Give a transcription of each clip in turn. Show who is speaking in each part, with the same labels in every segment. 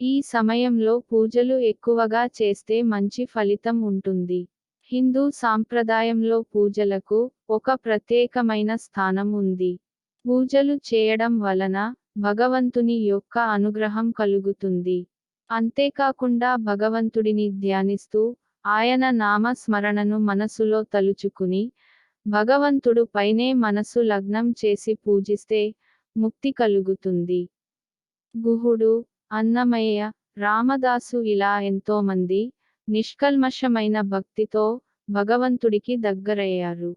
Speaker 1: ఈ సమయంలో పూజలు ఎక్కువగా చేస్తే మంచి ఫలితం ఉంటుంది. హిందూ సాంప్రదాయంలో పూజలకు ఒక ప్రత్యేకమైన స్థానం ఉంది. పూజలు చేయడం వలన భగవంతుని యొక్క అనుగ్రహం కలుగుతుంది. అంతేకాకుండా భగవంతుడిని ధ్యానిస్తూ ఆయన నామ స్మరణను మనసులో తలుచుకుని భగవంతుడు పైనే మనసు లగ్నం చేసి పూజిస్తే ముక్తి కలుగుతుంది. గుహుడు అన్నమయ్య రామదాసు ఇలా ఎంతోమంది నిష్కల్మషమైన భక్తితో భగవంతుడికి దగ్గరయ్యారు.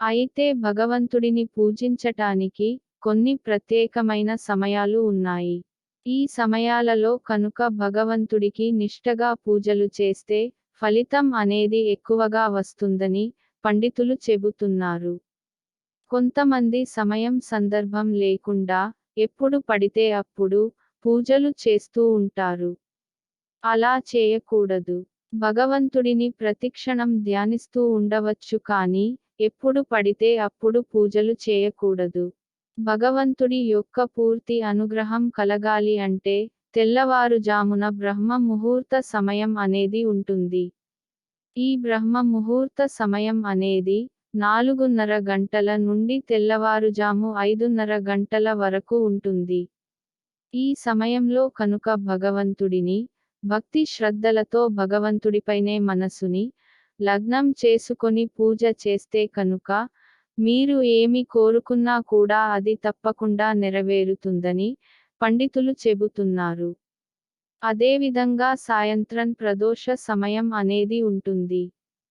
Speaker 1: అయితే భగవంతుడిని పూజించటానికి కొన్ని ప్రత్యేకమైన సమయాలు ఉన్నాయి. ఈ సమయాలలో కనుక భగవంతుడికి నిష్టగా పూజలు చేస్తే ఫలితం అనేది ఎక్కువగా వస్తుందని పండితులు చెబుతున్నారు. కొంతమంది సమయం సందర్భం లేకుండా ఎప్పుడు పడితే అప్పుడు పూజలు చేస్తూ ఉంటారు. అలా చేయకూడదు. భగవంతుడిని ప్రతిక్షణం ధ్యానిస్తూ ఉండవచ్చు కానీ ఎప్పుడు పడితే అప్పుడు పూజలు చేయకూడదు. భగవంతుడి యొక్క పూర్తి అనుగ్రహం కలగాలి అంటే తెల్లవారుజామున బ్రహ్మ ముహూర్త సమయం అనేది ఉంటుంది. ఈ బ్రహ్మ ముహూర్త సమయం అనేది నాలుగున్నర గంటల నుండి తెల్లవారుజాము ఐదున్నర గంటల వరకు ఉంటుంది. ఈ సమయంలో కనుక భగవంతుడిని భక్తి శ్రద్ధలతో భగవంతుడిపైనే మనసుని లగ్నం చేసుకొని పూజ చేస్తే కనుక మీరు ఏమి కోరుకున్నా కూడా అది తప్పకుండా నెరవేరుతుందని పండితులు చెబుతున్నారు. అదేవిధంగా సాయంత్రం ప్రదోష సమయం అనేది ఉంటుంది.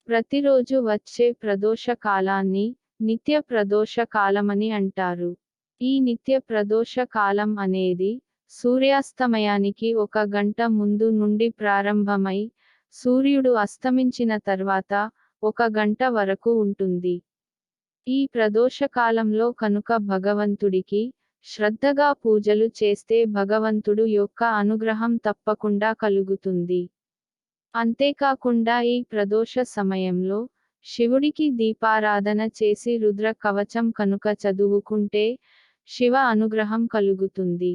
Speaker 1: ప్రతిరోజు వచ్చే ప్రదోష కాలాన్ని నిత్య ప్రదోష కాలమని అంటారు. ఈ నిత్య ప్రదోష కాలం అనేది సూర్యాస్తమయానికి ఒక గంట ముందు నుండి ప్రారంభమై సూర్యుడు అస్తమించిన తర్వాత ఒక గంట వరకు ఉంటుంది. ఈ ప్రదోషకాలంలో కనుక భగవంతుడికి శ్రద్ధగా పూజలు చేస్తే భగవంతుడు యొక్క అనుగ్రహం తప్పకుండా కలుగుతుంది. అంతేకాకుండా ఈ ప్రదోష సమయంలో శివుడికి దీపారాధన చేసి రుద్ర కవచం కనుక చదువుకుంటే శివ అనుగ్రహం కలుగుతుంది.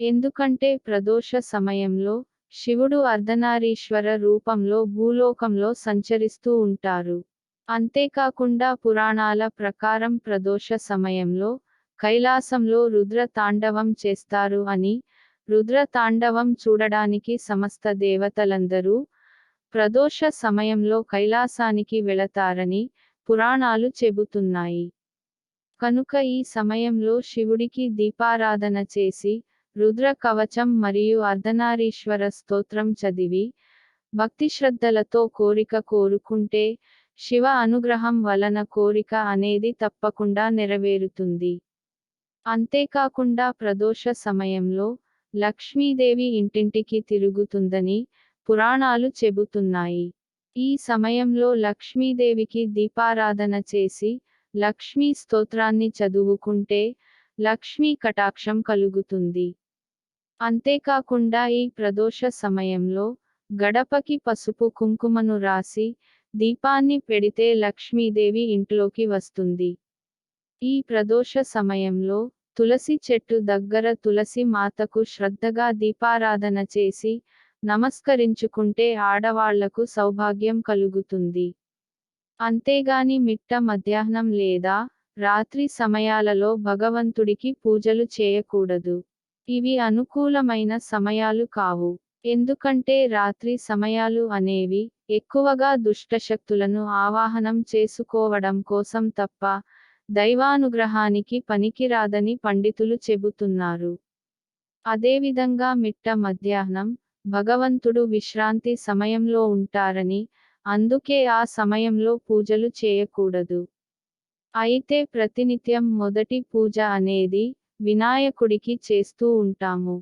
Speaker 1: ఎందుకంటే ప్రదోష సమయంలో శివుడు అర్ధనారీశ్వర రూపంలో భూలోకంలో సంచరిస్తూ ఉంటారు. అంతేకాకుండా పురాణాల ప్రకారం ప్రదోష సమయంలో కైలాసంలో రుద్ర తాండవం చేస్తారు అని రుద్ర తాండవం చూడడానికి సమస్త దేవతలందరూ ప్రదోష సమయంలో కైలాసానికి వెళతారని పురాణాలు చెబుతున్నాయి. కనుక ఈ సమయంలో శివుడికి దీపారాధన చేసి రుద్ర కవచం మరియు అర్ధనారీశ్వర స్తోత్రం చదివి భక్తి శ్రద్ధలతో కోరిక కోరుకుంటే శివ అనుగ్రహం వలన కోరిక అనేది తప్పకుండా నెరవేరుతుంది. అంతేకాకుండా ప్రదోష సమయంలో లక్ష్మీదేవి ఇంటింటికి తిరుగుతుందని పురాణాలు చెబుతున్నాయి. ఈ సమయంలో లక్ష్మీదేవికి దీపారాధన చేసి లక్ష్మీ స్తోత్రాన్ని చదువుకుంటే లక్ష్మీ కటాక్షం కలుగుతుంది. అంతేకాకుండా ఈ ప్రదోష సమయంలో గడపకి పసుపు కుంకుమను రాసి దీపాన్ని పెడితే లక్ష్మీదేవి ఇంట్లోకి వస్తుంది. ఈ ప్రదోష సమయంలో తులసి చెట్టు దగ్గర తులసి మాతకు శ్రద్ధగా దీపారాధన చేసి నమస్కరించుకుంటే ఆడవాళ్ళకు సౌభాగ్యం కలుగుతుంది. అంతేగాని మిట్ట మధ్యాహ్నం లేదా రాత్రి సమయాలలో భగవంతుడికి పూజలు చేయకూడదు. ఇవి అనుకూలమైన సమయాలు కావు. ఎందుకంటే రాత్రి సమయాలు అనేవి ఎక్కువగా దుష్టశక్తులను ఆవాహనం చేసుకోవడం కోసం తప్ప దైవానుగ్రహానికి పనికిరాదని పండితులు చెబుతున్నారు. అదేవిధంగా మిట్ట మధ్యాహ్నం భగవంతుడు విశ్రాంతి సమయంలో ఉంటారని అందుకే ఆ సమయంలో పూజలు చేయకూడదు. అయితే ప్రతినిత్యం మొదటి పూజ అనేది వినాయకుడికి చేస్తూ ఉంటాము.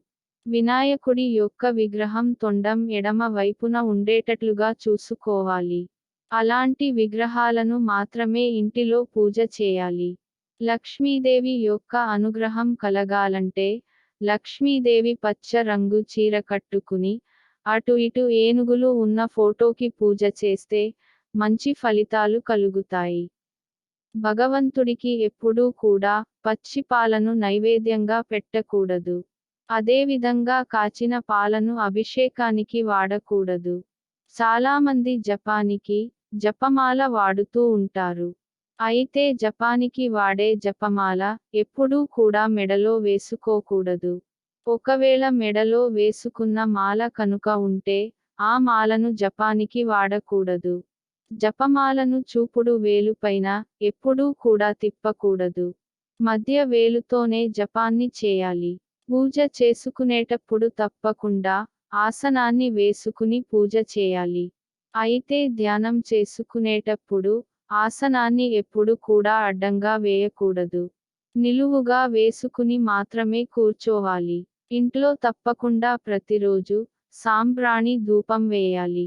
Speaker 1: వినాయకుడి యొక్క విగ్రహం తొండం ఎడమ వైపున ఉండేటట్లుగా చూసుకోవాలి. అలాంటి విగ్రహాలను మాత్రమే ఇంటిలో పూజ చేయాలి. లక్ష్మీదేవి యొక్క అనుగ్రహం కలగాలంటే లక్ష్మీదేవి పచ్చ రంగు చీర కట్టుకుని అటు ఇటు ఏనుగులు ఉన్న ఫోటోకి పూజ చేస్తే మంచి ఫలితాలు కలుగుతాయి. భగవంతుడికి ఎప్పుడూ కూడా పచ్చి పాలను నైవేద్యంగా పెట్టకూడదు. అదేవిధంగా కాచిన పాలను అభిషేకానికి వాడకూడదు. చాలామంది జపానికి జపమాల వాడుతూ ఉంటారు. అయితే జపానికి వాడే జపమాల ఎప్పుడూ కూడా మెడలో వేసుకోకూడదు. ఒకవేళ మెడలో వేసుకున్న మాల కనుక ఉంటే ఆ మాలను జపానికి వాడకూడదు. జపమాలను చూపుడు వేలుపైన ఎప్పుడూ కూడా తిప్పకూడదు. మధ్య వేలుతోనే జపాన్ని చేయాలి. పూజ చేసుకునేటప్పుడు తప్పకుండా ఆసనాన్ని వేసుకుని పూజ చేయాలి. అయితే ధ్యానం చేసుకునేటప్పుడు ఆసనాన్ని ఎప్పుడు కూడా అడ్డంగా వేయకూడదు. నిలువుగా వేసుకుని మాత్రమే కూర్చోవాలి. ఇంట్లో తప్పకుండా ప్రతిరోజు సాంబ్రాణి ధూపం వేయాలి.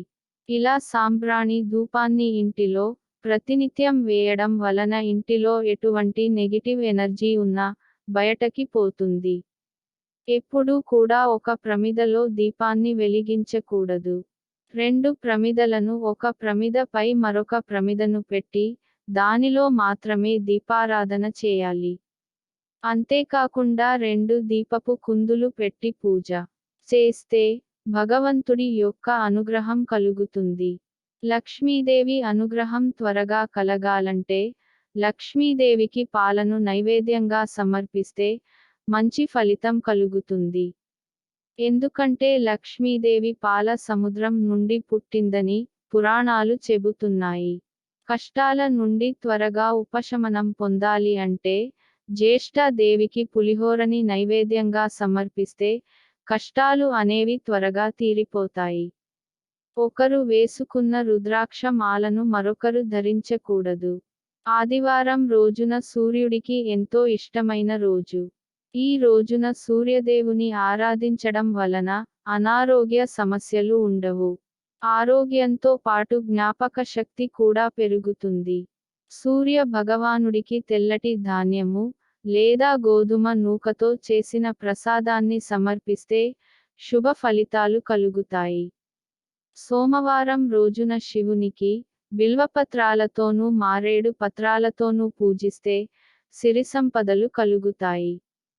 Speaker 1: ఇలా సాంబ్రాణి ధూపాన్ని ఇంటిలో ప్రతినిత్యం వేయడం వలన ఇంటిలో ఎటువంటి నెగిటివ్ ఎనర్జీ ఉన్నా బయటకి పోతుంది. ఎప్పుడూ కూడా ఒక ప్రమిదలో దీపాన్ని వెలిగించకూడదు. రెండు ప్రమిదలను ఒక ప్రమిద పై మరొక ప్రమిదను పెట్టి దానిలో మాత్రమే దీపారాధన చేయాలి. అంతేకాకుండా రెండు దీపపు కుందులు పెట్టి పూజ చేస్తే భగవంతుడి యొక్క అనుగ్రహం కలుగుతుంది. లక్ష్మీదేవి అనుగ్రహం త్వరగా కలగాలంటే లక్ష్మీదేవికి పాలను నైవేద్యంగా సమర్పిస్తే మంచి ఫలితం కలుగుతుంది. ఎందుకంటే లక్ష్మీదేవి పాల సముద్రం నుండి పుట్టిందని పురాణాలు చెబుతున్నాయి. కష్టాల నుండి త్వరగా ఉపశమనం పొందాలి అంటే జ్యేష్ఠ దేవికి పులిహోరని నైవేద్యంగా సమర్పిస్తే కష్టాలు అనేవి త్వరగా తీరిపోతాయి. ఒకరు వేసుకున్న రుద్రాక్ష మాలను మరొకరు ధరించకూడదు. ఆదివారం రోజున సూర్యుడికి ఎంతో ఇష్టమైన రోజు. ఈ రోజున సూర్యదేవుని ఆరాధించడం వలన అనారోగ్య సమస్యలు ఉండవు. ఆరోగ్యంతో పాటు జ్ఞాపక శక్తి కూడా పెరుగుతుంది. సూర్య భగవానుడికి తెల్లటి ధాన్యము లేదా గోధుమ నూకతో చేసిన ప్రసాదాన్ని సమర్పిస్తే శుభ ఫలితాలు కలుగుతాయి. సోమవారం రోజున శివునికి బిల్వపత్రాలతోనూ మారేడు పత్రాలతోనూ పూజిస్తే సిరి సంపదలు కలుగుతాయి.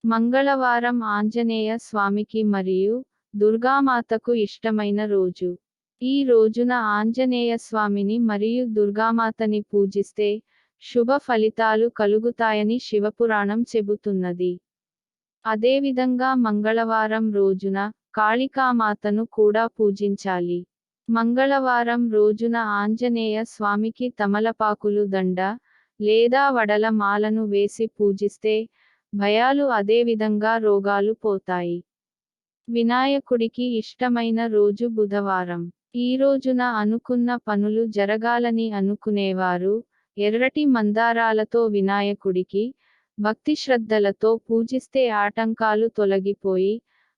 Speaker 1: మంగళవారం ఆంజనేయ స్వామికి మరియు దుర్గామాతకు ఇష్టమైన రోజు. ఈ రోజున ఆంజనేయ స్వామిని మరియు దుర్గామాతని పూజిస్తే శుభ ఫలితాలు కలుగుతాయని శివపురాణం చెబుతున్నది. అదేవిధంగా మంగళవారం రోజున కాళికామాతను కూడా పూజించాలి. మంగళవారం రోజున ఆంజనేయ స్వామికి తమలపాకులు దండ లేదా వడల మాలను వేసి పూజిస్తే భయాలు అదేవిధంగా రోగాలు పోతాయి. వినాయకుడికి ఇష్టమైన రోజు బుధవారం. ఈ రోజున అనుకున్న పనులు జరగాలని అనుకునేవారు ఎర్రటి మందారాలతో వినాయకుడికి భక్తి శ్రద్ధలతో పూజిస్తే ఆటంకాలు తొలగిపోయి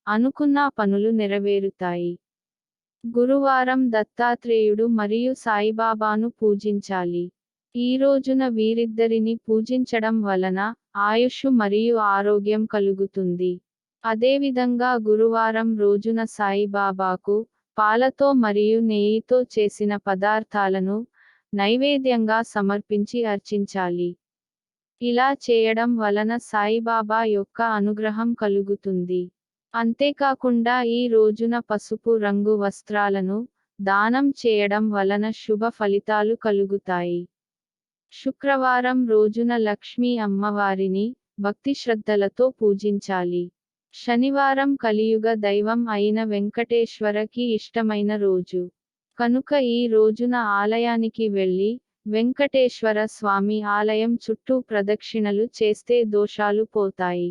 Speaker 1: అనుకున్న పనులు నెరవేరుతాయి. గురువారం దత్తాత్రేయుడు మరియు సాయిబాబాను పూజించాలి. ఈ రోజున వీరిద్దరిని పూజించడం వలన ఆయుష్ మరియు ఆరోగ్యం కలుగుతుంది. అదేవిధంగా గురువారం రోజున సాయిబాబాకు పాలతో మరియు నెయ్యితో చేసిన పదార్థాలను నైవేద్యంగా సమర్పించి అర్చించాలి. ఇలా చేయడం వలన సాయిబాబా యొక్క అనుగ్రహం కలుగుతుంది. అంతేకాకుండా ఈ రోజున పసుపు రంగు వస్త్రాలను దానం చేయడం వలన శుభ ఫలితాలు కలుగుతాయి. శుక్రవారం రోజున లక్ష్మీ అమ్మవారిని భక్తి శ్రద్ధలతో పూజించాలి. శనివారం కలియుగ దైవం అయిన వెంకటేశ్వరకి ఇష్టమైన రోజు. కనుక ఈ రోజున ఆలయానికి వెళ్ళి వెంకటేశ్వర స్వామి ఆలయం చుట్టూ ప్రదక్షిణలు చేస్తే దోషాలు పోతాయి.